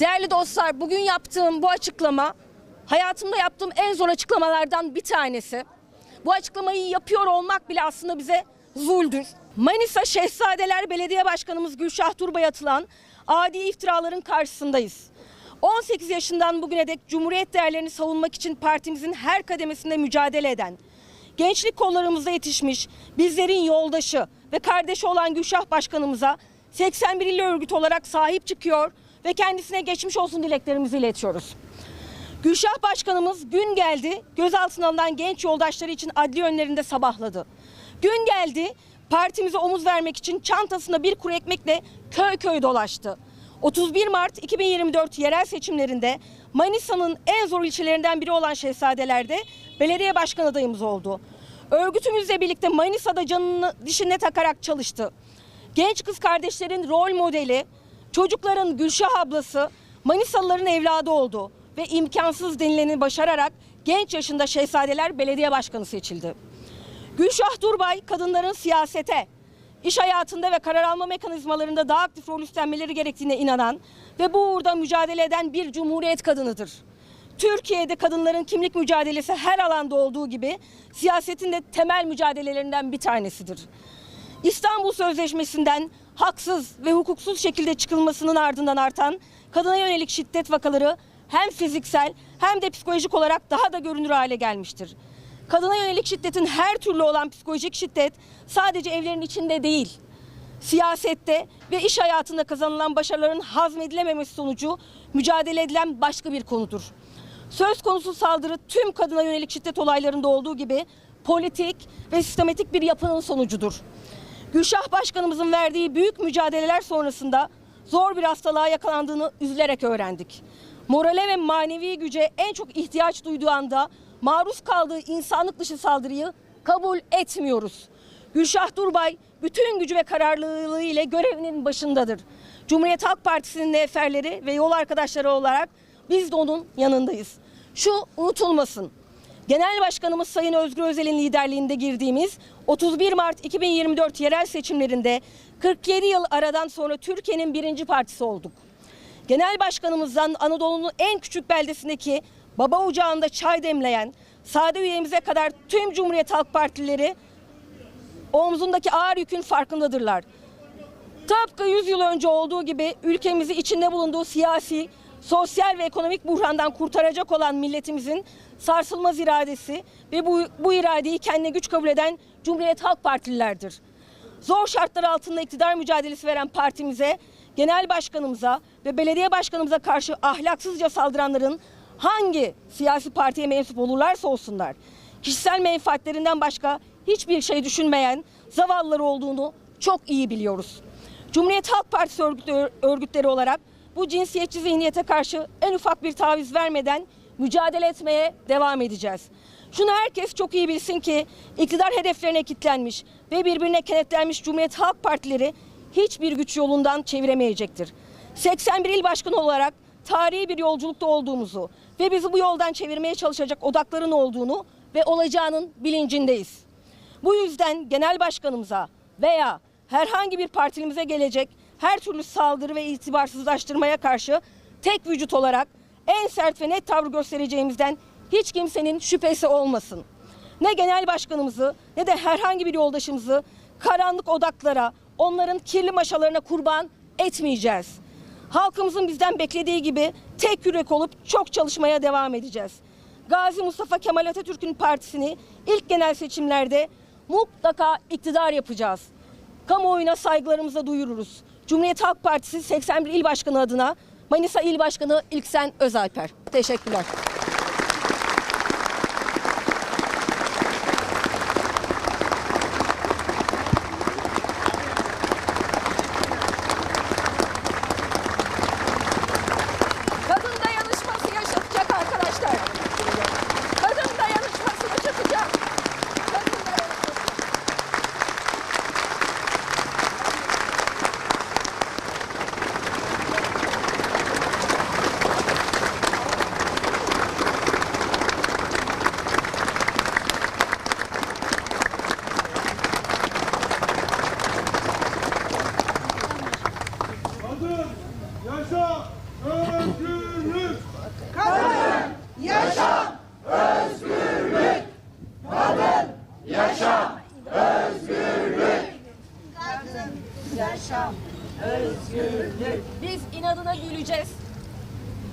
Değerli dostlar, bugün yaptığım bu açıklama hayatımda yaptığım en zor açıklamalardan bir tanesi. Bu açıklamayı yapıyor olmak bile aslında bize zuldür. Manisa Şehzadeler Belediye Başkanımız Gülşah Turbay'a atılan adi iftiraların karşısındayız. 18 yaşından bugüne dek Cumhuriyet değerlerini savunmak için partimizin her kademesinde mücadele eden, gençlik kollarımızda yetişmiş, bizlerin yoldaşı ve kardeşi olan Gülşah Başkanımıza 81 il örgüt olarak sahip çıkıyor ve kendisine geçmiş olsun dileklerimizi iletiyoruz. Gülşah Başkanımız gün geldi gözaltına alınan genç yoldaşları için adli önlerinde sabahladı. Gün geldi partimize omuz vermek için çantasında bir kuru ekmekle köy köy dolaştı. 31 Mart 2024 yerel seçimlerinde Manisa'nın en zor ilçelerinden biri olan Şehzadeler'de belediye başkan adayımız oldu. Örgütümüzle birlikte Manisa'da canını dişine takarak çalıştı. Genç kız kardeşlerin rol modeli, çocukların Gülşah ablası, Manisalıların evladı oldu ve imkansız denileni başararak genç yaşında Şehzadeler Belediye Başkanı seçildi. Gülşah Durbay kadınların siyasete, iş hayatında ve karar alma mekanizmalarında daha aktif rol üstlenmeleri gerektiğine inanan ve bu uğurda mücadele eden bir cumhuriyet kadınıdır. Türkiye'de kadınların kimlik mücadelesi her alanda olduğu gibi siyasetin de temel mücadelelerinden bir tanesidir. İstanbul Sözleşmesi'nden haksız ve hukuksuz şekilde çıkılmasının ardından artan kadına yönelik şiddet vakaları hem fiziksel hem de psikolojik olarak daha da görünür hale gelmiştir. Kadına yönelik şiddetin her türlü olan psikolojik şiddet sadece evlerin içinde değil, siyasette ve iş hayatında kazanılan başarıların hazmedilememesi sonucu mücadele edilen başka bir konudur. Söz konusu saldırı tüm kadına yönelik şiddet olaylarında olduğu gibi politik ve sistematik bir yapının sonucudur. Gülşah Başkanımızın verdiği büyük mücadeleler sonrasında zor bir hastalığa yakalandığını üzülerek öğrendik. Morale ve manevi güce en çok ihtiyaç duyduğu anda maruz kaldığı insanlık dışı saldırıyı kabul etmiyoruz. Gülşah Durbay bütün gücü ve kararlılığı ile görevinin başındadır. Cumhuriyet Halk Partisi'nin neferleri ve yol arkadaşları olarak biz de onun yanındayız. Şu unutulmasın. Genel Başkanımız Sayın Özgür Özel'in liderliğinde girdiğimiz 31 Mart 2024 yerel seçimlerinde 47 yıl aradan sonra Türkiye'nin birinci partisi olduk. Genel Başkanımızdan Anadolu'nun en küçük beldesindeki baba ocağında çay demleyen sade üyemize kadar tüm Cumhuriyet Halk Partileri omzundaki ağır yükün farkındadırlar. Tıpkı 100 yıl önce olduğu gibi ülkemizi içinde bulunduğu siyasi, sosyal ve ekonomik buhrandan kurtaracak olan milletimizin sarsılmaz iradesi ve bu, bu iradeyi kendine güç kabul eden Cumhuriyet Halk Partililerdir. Zor şartlar altında iktidar mücadelesi veren partimize, genel başkanımıza ve belediye başkanımıza karşı ahlaksızca saldıranların hangi siyasi partiye mensup olurlarsa olsunlar, kişisel menfaatlerinden başka hiçbir şey düşünmeyen zavallılar olduğunu çok iyi biliyoruz. Cumhuriyet Halk Partisi örgütleri olarak bu cinsiyetçi zihniyete karşı en ufak bir taviz vermeden mücadele etmeye devam edeceğiz. Şunu herkes çok iyi bilsin ki iktidar hedeflerine kilitlenmiş ve birbirine kenetlenmiş Cumhuriyet Halk Partileri hiçbir güç yolundan çeviremeyecektir. 81 il başkanı olarak tarihi bir yolculukta olduğumuzu ve bizi bu yoldan çevirmeye çalışacak odakların olduğunu ve olacağının bilincindeyiz. Bu yüzden genel başkanımıza veya herhangi bir partilimize gelecek her türlü saldırı ve itibarsızlaştırmaya karşı tek vücut olarak en sert ve net tavrı göstereceğimizden hiç kimsenin şüphesi olmasın. Ne genel başkanımızı ne de herhangi bir yoldaşımızı karanlık odaklara, onların kirli maşalarına kurban etmeyeceğiz. Halkımızın bizden beklediği gibi tek yürek olup çok çalışmaya devam edeceğiz. Gazi Mustafa Kemal Atatürk'ün partisini ilk genel seçimlerde mutlaka iktidar yapacağız. Kamuoyuna saygılarımızı duyururuz. Cumhuriyet Halk Partisi 81 İl Başkanı adına Manisa İl Başkanı İlksen Özalper. Teşekkürler. Yaşam, özgürlük. Kadın, yaşam, özgürlük. Biz inadına güleceğiz.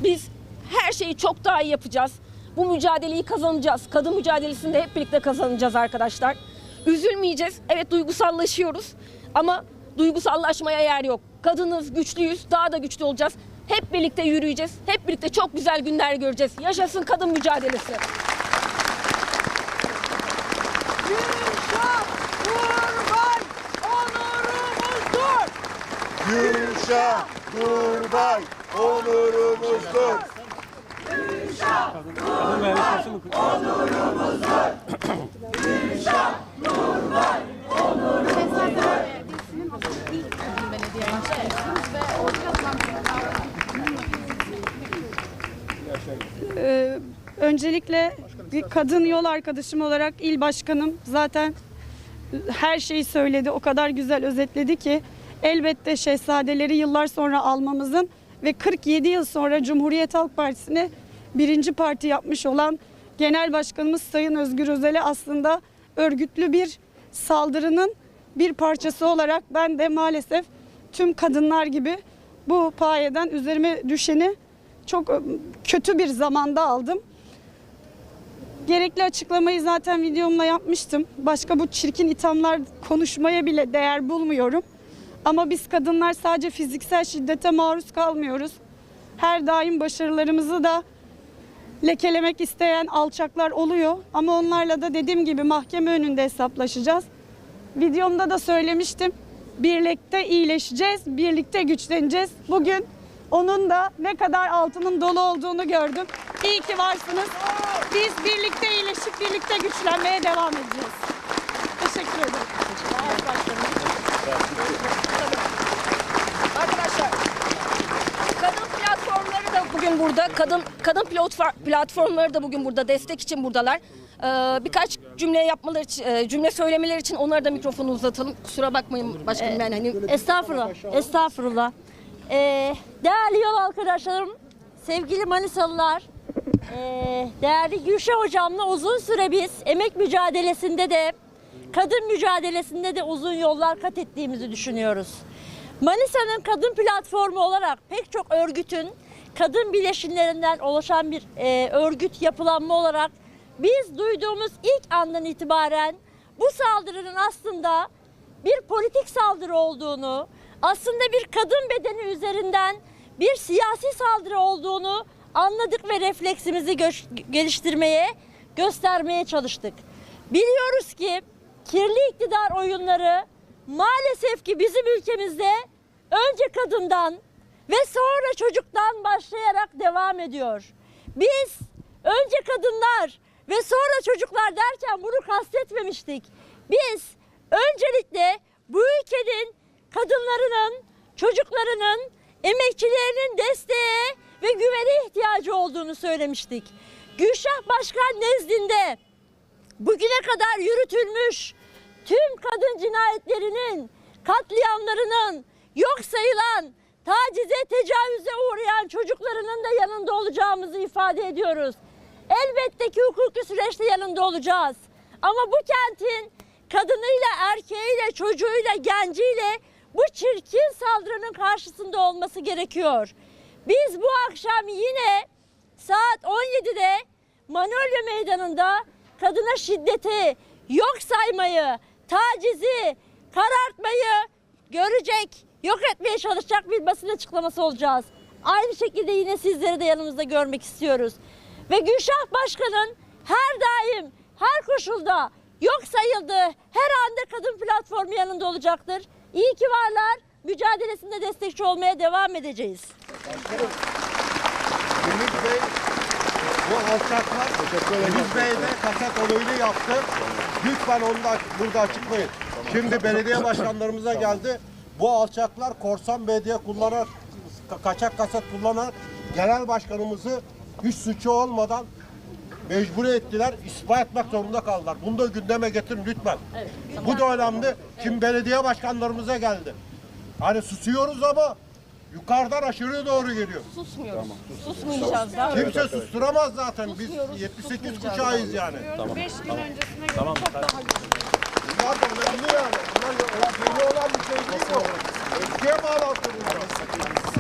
Biz her şeyi çok daha iyi yapacağız. Bu mücadeleyi kazanacağız. Kadın mücadelesinde hep birlikte kazanacağız arkadaşlar. Üzülmeyeceğiz. Evet duygusallaşıyoruz ama duygusallaşmaya yer yok. Kadınız, güçlüyüz, daha da güçlü olacağız. Hep birlikte yürüyeceğiz. Hep birlikte çok güzel günler göreceğiz. Yaşasın kadın mücadelesi. Gülşah Nurbay onurumuzdur. Ee, öncelikle bir kadın yol arkadaşım olarak il başkanım zaten her şeyi söyledi. O kadar güzel özetledi ki elbette şehzadeleri yıllar sonra almamızın ve 47 yıl sonra Cumhuriyet Halk Partisi'ni birinci parti yapmış olan Genel Başkanımız Sayın Özgür Özel'e aslında örgütlü bir saldırının bir parçası olarak ben de maalesef tüm kadınlar gibi bu payeden üzerime düşeni çok ö, kötü bir zamanda aldım. Gerekli açıklamayı zaten videomla yapmıştım. Başka bu çirkin ithamlar konuşmaya bile değer bulmuyorum. Ama biz kadınlar sadece fiziksel şiddete maruz kalmıyoruz. Her daim başarılarımızı da lekelemek isteyen alçaklar oluyor. Ama onlarla da dediğim gibi mahkeme önünde hesaplaşacağız. Videomda da söylemiştim. Birlikte iyileşeceğiz, birlikte güçleneceğiz. Bugün onun da ne kadar altının dolu olduğunu gördüm. İyi ki varsınız. Biz birlikte iyileşip birlikte güçlenmeye devam edeceğiz. Teşekkür ederim. Arkadaşlar kadın platformları da bugün burada. Kadın kadın pilot platformları da bugün burada. Destek için buradalar. Ee, birkaç cümle yapmaları için, e, cümle söylemeleri için onlara da mikrofonu uzatalım. Kusura bakmayın başkanım ben hani Estağfurullah, estağfurullah. Ee, değerli yol arkadaşlarım, sevgili Manisalılar, ee, değerli Gülşah hocamla uzun süre biz emek mücadelesinde de, kadın mücadelesinde de uzun yollar kat ettiğimizi düşünüyoruz. Manisa'nın kadın platformu olarak pek çok örgütün kadın bileşimlerinden oluşan bir ee, örgüt yapılanma olarak biz duyduğumuz ilk andan itibaren bu saldırının aslında bir politik saldırı olduğunu, aslında bir kadın bedeni üzerinden bir siyasi saldırı olduğunu anladık ve refleksimizi geliştirmeye, göstermeye çalıştık. Biliyoruz ki kirli iktidar oyunları maalesef ki bizim ülkemizde önce kadından ve sonra çocuktan başlayarak devam ediyor. Biz önce kadınlar ve sonra çocuklar derken bunu kastetmemiştik. Biz öncelikle bu ülkenin kadınlarının, çocuklarının, emekçilerinin desteğe ve güvene ihtiyacı olduğunu söylemiştik. Gülşah Başkan nezdinde bugüne kadar yürütülmüş tüm kadın cinayetlerinin, katliamlarının, yok sayılan, tacize, tecavüze uğrayan çocuklarının da yanında olacağımızı ifade ediyoruz. Elbette ki hukuki süreçte yanında olacağız. Ama bu kentin kadınıyla, erkeğiyle, çocuğuyla, genciyle bu çirkin saldırının karşısında olması gerekiyor. Biz bu akşam yine saat 17'de Manolya Meydanı'nda kadına şiddeti, yok saymayı, tacizi, karartmayı görecek, yok etmeye çalışacak bir basın açıklaması olacağız. Aynı şekilde yine sizleri de yanımızda görmek istiyoruz. Ve Gülşah Başkan'ın her daim, her koşulda yok sayıldığı her anda kadın platformu yanında olacaktır. İyi ki varlar. Mücadelesinde destekçi olmaya devam edeceğiz. Ümit Bey bu alçaklar Ümit Bey de kaset olayını yaptı. Lütfen onu da burada açıklayın. Şimdi belediye başkanlarımıza geldi. Bu alçaklar korsan belediye kullanarak, kaçak kaset kullanarak genel başkanımızı hiç suçu olmadan mecbur ettiler. İstifa etmek zorunda kaldılar. Bunu da gündeme getirin lütfen. Evet, Bu da önemli. Evet. Şimdi belediye başkanlarımıza geldi. Hani susuyoruz ama yukarıdan aşırı doğru geliyor. Susmuyoruz. Tamam. Susmayacağız. Sus. Kimse evet, susturamaz evet. zaten. Biz 78 kuşağıyız yani. Tamam. 5 gün tamam. öncesine göre tamam. çok daha güzel. Bunlar da önemli yani. Bunlar da önemli. Eskiye bağlantı bunlar.